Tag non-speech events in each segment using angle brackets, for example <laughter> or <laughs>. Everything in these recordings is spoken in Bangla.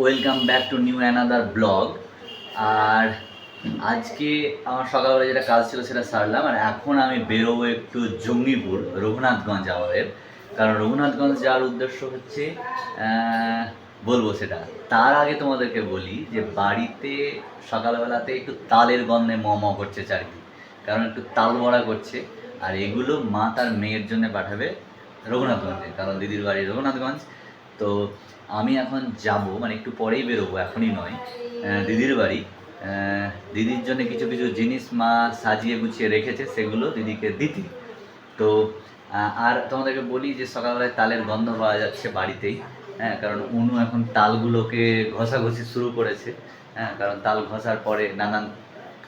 Welcome back to new another blog. আর আজকে আমার সকালবেলা যেটা কাজ ছিল সেটা সারলাম, আর এখন আমি বেরোবো একটু জঙ্গিপুর, রঘুনাথগঞ্জ আমাদের কারণ রঘুনাথগঞ্জ যাওয়ার উদ্দেশ্য হচ্ছে বলব সেটা। তার আগে তোমাদেরকে বলি যে বাড়িতে সকালবেলাতে একটু তালের গন্ধে ম ম করছে চারিদিক। কারণ একটু তাল বড়া করছে, আর এগুলো মা তার মেয়ের জন্য পাঠাবে রঘুনাথগঞ্জে। কারণ দিদির বাড়ি রঘুনাথগঞ্জ। তো আমি এখন যাব মানে একটু পরেই বেরোবো, এখনই নয়। দিদির বাড়ি। দিদির জন্য কিছু কিছু জিনিস মা সাজিয়ে গুছিয়ে রেখেছে, সেগুলো দিদিকে দিতে। তো আর তোমাদেরকে বলি যে সকালবেলায় তালের গন্ধ পাওয়া যাচ্ছে বাড়িতেই। হ্যাঁ কারণ অনু এখন তালগুলোকে ঘষাঘষি শুরু করেছে। হ্যাঁ কারণ তাল ঘষার পরে নানান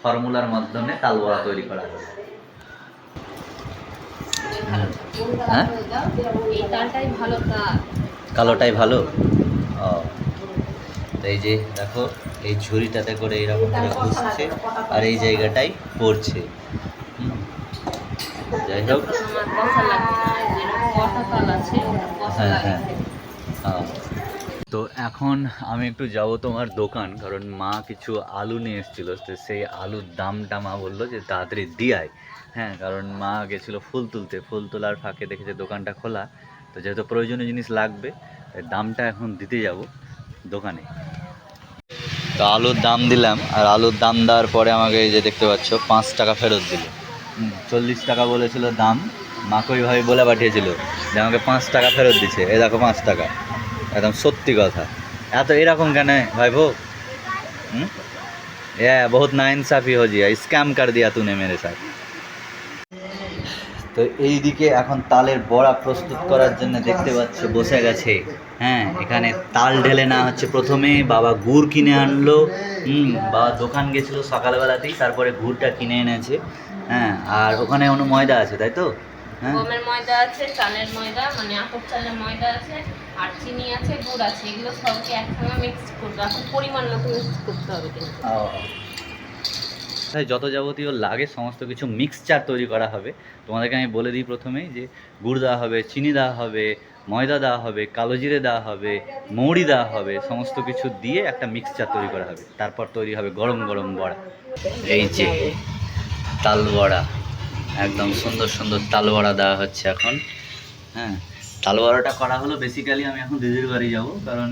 ফর্মুলার মাধ্যমে তাল বড়া তৈরি করা হ্যাঁ। তালটাই ভালো কালোটাই ভালো? তো এই যে দেখো এই ঝুড়িটাতে করে এরকম করে ঘুষছে আর এই জায়গাটাই পড়ছে। যাই হোক। কষা হ্যাঁ, হ্যাঁ। তো এখন আমি একটু যাব তোমার দোকান কারণ মা কিছু আলু নিয়ে এসেছিল। তো সেই আলুর দামটা মা বলল যে তাড়াতাড়ি দিয়ায় হ্যাঁ কারণ মা গেছিল ফুল তুলতে। ফুল তোলার ফাঁকে দেখেছে দোকানটা খোলা। তো যেহেতু প্রয়োজনীয় জিনিস লাগবে তাই দামটা এখন দিতে যাব দোকানে তো আলুর দাম দিলাম আর আলুর দাম দেওয়ার পরে আমাকে এই যে দেখতে পাচ্ছ পাঁচ টাকা ফেরত দিল হুম, চল্লিশ টাকা বলেছিল দাম মাকে ওইভাবে বলে পাঠিয়েছিল যে আমাকে পাঁচ টাকা ফেরত দিচ্ছে এই দেখো পাঁচ টাকা একদম সত্যি কথা এত এরকম কেন ভাই ভো হুম ये बहुत नाइंसाफी हो जिया स्कैम कर दिया तूने मेरे साथ তো এইদিকে এখন তালের বড়া প্রস্তুত করার জন্য দেখতে পাচ্ছ বসে গেছে। হ্যাঁ এখানে তাল ঢেলে না হচ্ছে প্রথমে। বাবা গুড় কিনে আনলো। হুম বাবা দোকান গেছিল সকালবেলাতেই তারপরে গুড়টা কিনে এনেছে। হ্যাঁ আর ওখানে কোনো ময়দা আছে তাই তো? হ্যাঁ। গমের ময়দা আছে চালের ময়দা মানে আতপ চালের ময়দা আছে আর চিনি আছে গুড় আছে এগুলো সবকে একসঙ্গে মিক্স করবে এখন পরিমাণ মতো মিক্স করতে হবে কিন্তু। তাই যত যাবতীয় লাগে, সমস্ত কিছু মিক্সচার তৈরি করা হবে। তোমাদেরকে আমি বলে দিই প্রথমেই যে, গুড় দেওয়া হবে, চিনি দেওয়া হবে, ময়দা দেওয়া হবে, কালো জিরে দেওয়া হবে, মৌরি দেওয়া হবে, সমস্ত কিছু দিয়ে একটা মিক্সচার তৈরি করা হবে। তারপর তৈরি হবে গরম গরম বড়া। এই যে তাল বড়া একদম সুন্দর সুন্দর তাল বড়া দেওয়া হচ্ছে এখন। হ্যাঁ তাল বড়াটা করা হলো বেসিক্যালি আমি এখন দিদির বাড়ি যাব, কারণ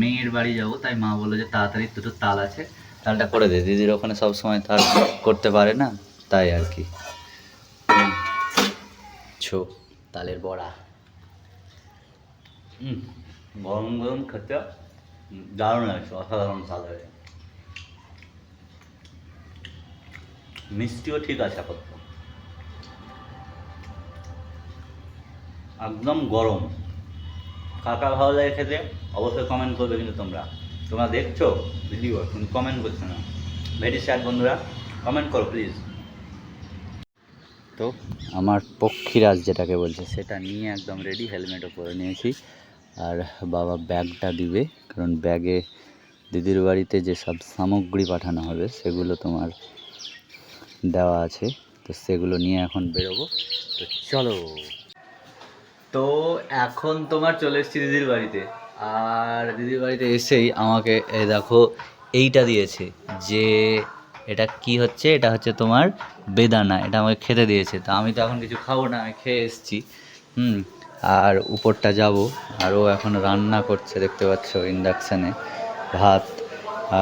মেয়ের বাড়ি যাব, তাই মা বলল যে তাড়াতাড়ি দুটো তাল আছে। তালটা করে দে। দিদির ওখানে সব সময় তাল করতে পারে না, তাই আর কি। ছো, তালের বড়া। গরম গরম খেতে দারুণ লাগছে, অসাধারণ স্বাদ হয়েছে। মিষ্টিও ঠিক আছে আপাতত। একদম গরম। কাকা ভালো লাগে খেতে, অবশ্যই কমেন্ট করবে কিন্তু তোমরা। তোমরা দেখছ? ভিডিও কিন্তু কমেন্ট করছ না। ভেরি স্যাড বন্ধুরা কমেন্ট করো প্লিজ তো, আমার পক্ষীরাজ যেটাকে বলছে, সেটা নিয়ে একদম রেডি হেলমেটও পরে নিয়েছি। আর বাবা ব্যাগটা দিবে, কারণ ব্যাগে দিদির বাড়িতে যে সব সামগ্রী পাঠানো হবে, সেগুলো তোমার দেওয়া আছে। তো সেগুলো নিয়ে এখন বেরোবো। তো চলো। তো এখন তোমার চলে এসেছি দিদির বাড়িতে। আর দিদির বাড়িতে এসেই আমাকে দেখো, এইটা দিয়েছে যে এটা কি হচ্ছে? এটা হচ্ছে তোমার বেদানা, এটা আমাকে খেতে দিয়েছে। তো আমি তো এখন কিছু খাব না, আমি খেয়ে এসেছি। হুম, আর উপরটা যাব। আর ও এখন রান্না করছে, দেখতে পাচ্ছ ইন্ডাকশানে ভাত।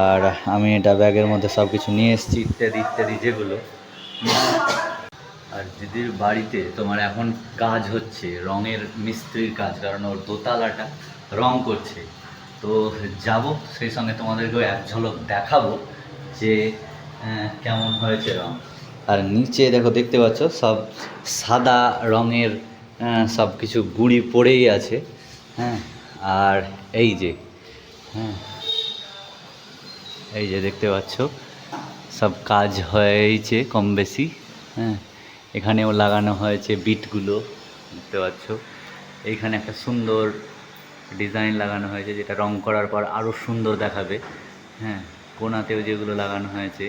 আর আমি এটা ব্যাগের মধ্যে সব কিছু নিয়ে এসেছি, ইত্যাদি ইত্যাদি যেগুলো। আর দিদির বাড়িতে তোমার এখন কাজ হচ্ছে, রঙের মিস্ত্রির কাজ, কারণ ওর দোতলাটা রং করছে। তো যাব, সেই সঙ্গে তোমাদেরকেও এক ঝলক দেখাবো যে কেমন হয়েছে রং। আর নিচে দেখো, দেখতে পাচ্ছ, সব সাদা রঙের সব কিছু গুঁড়ি পড়েই আছে হ্যাঁ? আর এই যে হ্যাঁ? এই যে দেখতে পাচ্ছ, সব কাজ হয়েছে কম বেশি হ্যাঁ? এখানেও লাগানো হয়েছে বিটগুলো দেখতে পাচ্ছ। এইখানে একটা সুন্দর ডিজাইন লাগানো হয়েছে, যেটা রং করার পর আরও সুন্দর দেখাবে। হ্যাঁ কোনাতেও যেগুলো লাগানো হয়েছে,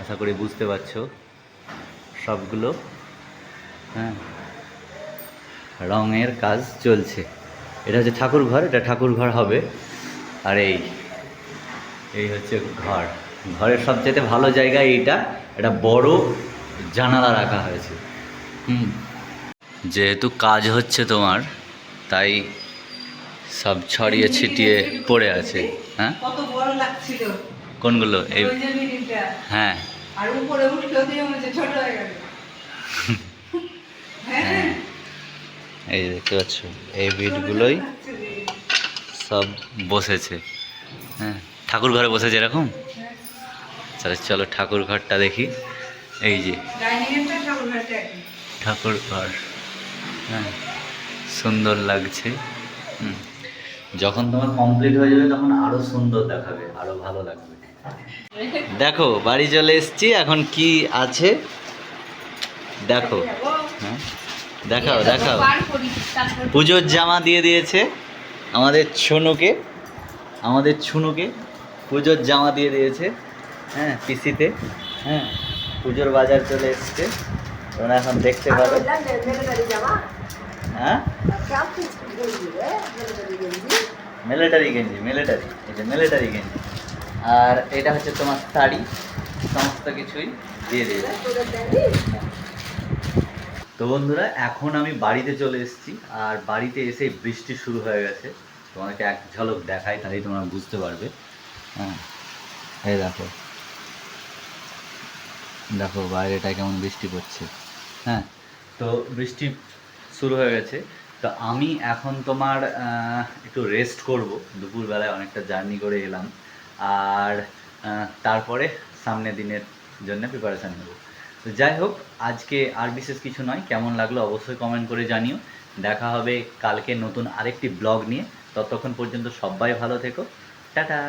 আশা করি বুঝতে পারছ। সবগুলো হ্যাঁ রঙের কাজ চলছে। এটা হচ্ছে ঠাকুর ঘর, এটা ঠাকুর ঘর হবে। আর এই এই হচ্ছে ঘর। ঘরের সবচেয়ে ভালো জায়গা এইটা এটা বড় জানালা রাখা হয়েছে। হুম, যেহেতু কাজ হচ্ছে তোমার, তাই সব ছড়িয়ে ছিটিয়ে পড়ে আছে হ্যাঁ? কত বড় লাগছিল। কোনগুলো? এই হ্যাঁ। আর উপরে উঠল দিয়ে মনে ছোট হয়ে গেল। <laughs> হ্যাঁ। এই দেখতে পাচ্ছ এই বিটগুলোই সব বসেছে হ্যাঁ? ঠাকুর ঘরে বসেছে এরকম? তাহলে চলো ঠাকুর ঘরটা দেখি। এই যে। ঠাকুর ঘর হ্যাঁ। সুন্দর লাগছে হুম। যখন তোমার কমপ্লিট হয়ে যাবে, তখন আরও সুন্দর দেখাবে, আরও ভালো লাগবে। দেখো, বাড়ি চলে এসছি, এখন কি আছে? দেখো। হ্যাঁ? দেখাও দেখাও। পুজোর জামা দিয়ে দিয়েছে আমাদের ছুনুকে। আমাদের ছুনুকে পুজোর জামা দিয়ে দিয়েছে হ্যাঁ পিসিতে। হ্যাঁ পুজোর বাজার চলে এসছে। তোমরা এখন দেখতে পারো হ্যাঁ মিলিটারি গেঞ্জি মিলিটারি এটা মিলিটারি গেঞ্জি আর এটা হচ্ছে তোমার শাড়ি। সমস্ত কিছুই দিয়ে দিয়েছে। তো বন্ধুরা, এখন আমি বাড়িতে চলে এসেছি। আর বাড়িতে এসে বৃষ্টি শুরু হয়ে গেছে। তোমাকে এক ঝলক দেখাই, তাহলেই তোমরা বুঝতে পারবে। হ্যাঁ। এই দেখো। দেখো বাইরেটায় কেমন বৃষ্টি পড়ছে। হ্যাঁ। তো বৃষ্টি শুরু হয়ে গেছে। তো আমি এখন তোমার একটু রেস্ট করব। দুপুরবেলায় অনেকটা জার্নি করে এলাম। আর তারপরে সামনের দিনের জন্য প্রিপারেশান নেব। তো যাই হোক, আজকে আর বিশেষ কিছু নয়। কেমন লাগল অবশ্যই কমেন্ট করে জানিও। দেখা হবে কালকে নতুন আরেকটি ব্লগ নিয়ে। ততক্ষণ পর্যন্ত সবাই ভালো থেকো। টাটা!